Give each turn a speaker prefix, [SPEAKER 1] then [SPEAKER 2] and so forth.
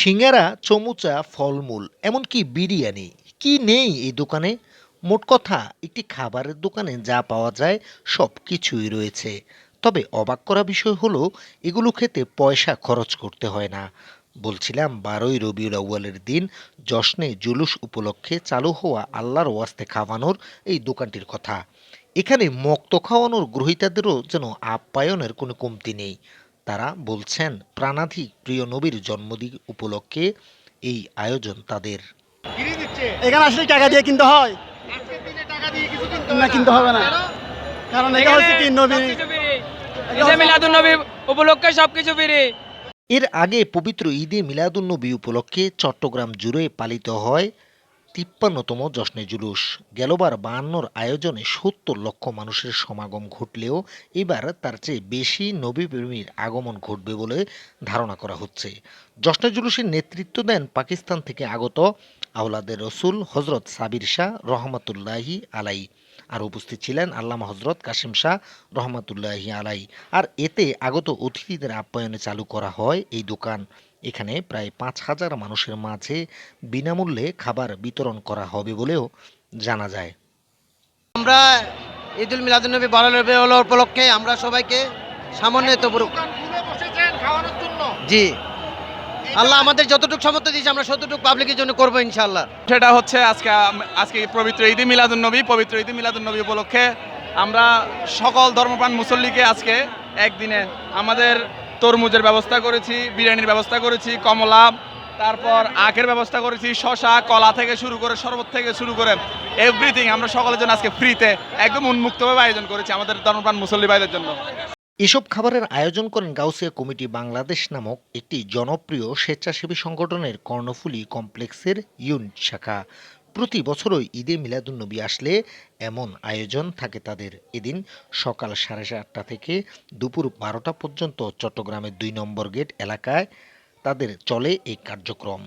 [SPEAKER 1] সিঙ্গারা, চমুচা, ফলমূল, এমনকি বিরিয়ানি। কি নেই এই দোকানে? মোট কথা, একটি খাবারের দোকানে যা পাওয়া যায় সব কিছুই রয়েছে। তবে অবাক করা বিষয় হলো, এগুলো খেতে পয়সা খরচ করতে হয় না। বলছিলাম, বারোই রবিউল আউয়ালের দিন জশ্নে জুলুস উপলক্ষে চালু হওয়া আল্লাহর ওয়াস্তে খাওয়ানোর এই দোকানটির কথা। এখানে মক্ত খাওয়ানোর গ্রহীতাদেরও যেন আপ্যায়নের কোনো কমতি নেই। তারা বলছেন প্রাণাধিক প্রিয় নবীর জন্মদিন উপলক্ষে এই আয়োজন তাদের।
[SPEAKER 2] এখানে আসলে টাকা দিয়ে কিনতে হয়। না কিনতে হবে না। কারণ এটা হচ্ছে কি নবী
[SPEAKER 3] ঈদে উপলক্ষে সবকিছু ফিরে।
[SPEAKER 1] এর আগে পবিত্র ঈদে মিলাদুন্নবী উপলক্ষে চট্টগ্রাম জুড়ে পালিত হয় তিপ্পান্নতম জশ্নে জুলুস। গেলবার বায়ান্নর আয়োজনে সত্তর লক্ষ মানুষের সমাগম ঘটলেও এবার তার চেয়ে বেশি নবীপ্রেমীর আগমন ঘটবে বলে ধারণা করা হচ্ছে। জশ্নে জুলুসের নেতৃত্ব দেন পাকিস্তান থেকে আগত আওলাদের রসুল হজরত সাবির শাহ রহমতুল্লাহি আলাই। আর উপস্থিত ছিলেন আল্লামা হজরত কাশিম শাহ রহমতুল্লাহি আলাই। আর এতে আগত অতিথিদের আপ্যায়নে চালু করা হয় এই দোকান। এখানে প্রায় পাঁচ হাজার মানুষের মাঝে বিনামূল্যে খাবার বিতরণ করা হবে বলেও জানা যায়।
[SPEAKER 4] আমরা ঈদুল মিলাদুন্নবী বারো রবিউল উপলক্ষে আমরা সবাইকে সামান্য জি। আল্লাহ আমাদের যতটুকু সামর্থ্য দিয়েছে আমরা ততটুকু পাবলিকের জন্য করব ইনশাআল্লাহ।
[SPEAKER 5] সেটা হচ্ছে আজকে আজকে পবিত্র ঈদে মিলাদুন নবী পবিত্র ঈদে মিলাদুন নবী উপলক্ষে আমরা সকল ধর্মপ্রাণ মুসল্লিকে আজকে একদিনে আমাদের তরমুজের ব্যবস্থা করেছি, বিরিয়ানির ব্যবস্থা করেছি, কমলা, তারপর আখের ব্যবস্থা করেছি শশা কলা থেকে শুরু করে শরবত থেকে শুরু করে এভরিথিং আমরা সকলের জন্য আজকে ফ্রিতে একদম উন্মুক্তভাবে আয়োজন করেছি আমাদের ধর্মপ্রাণ মুসল্লি ভাইদের জন্য।
[SPEAKER 1] এসব খাবারের আয়োজন করেন গাউসিয়া কমিটি বাংলাদেশ নামক একটি জনপ্রিয় স্বেচ্ছাসেবী সংগঠনের কর্ণফুলী কমপ্লেক্সের ইউনিট শাখা। প্রতি বছরই ঈদে মিলাদুন্নবী আসলে এমন আয়োজন থাকে তাদের এদিন সকাল সাড়ে সাতটা থেকে দুপুর বারোটা পর্যন্ত চট্টগ্রামের দুই নম্বর গেট এলাকায় তাদের চলে এই কার্যক্রম।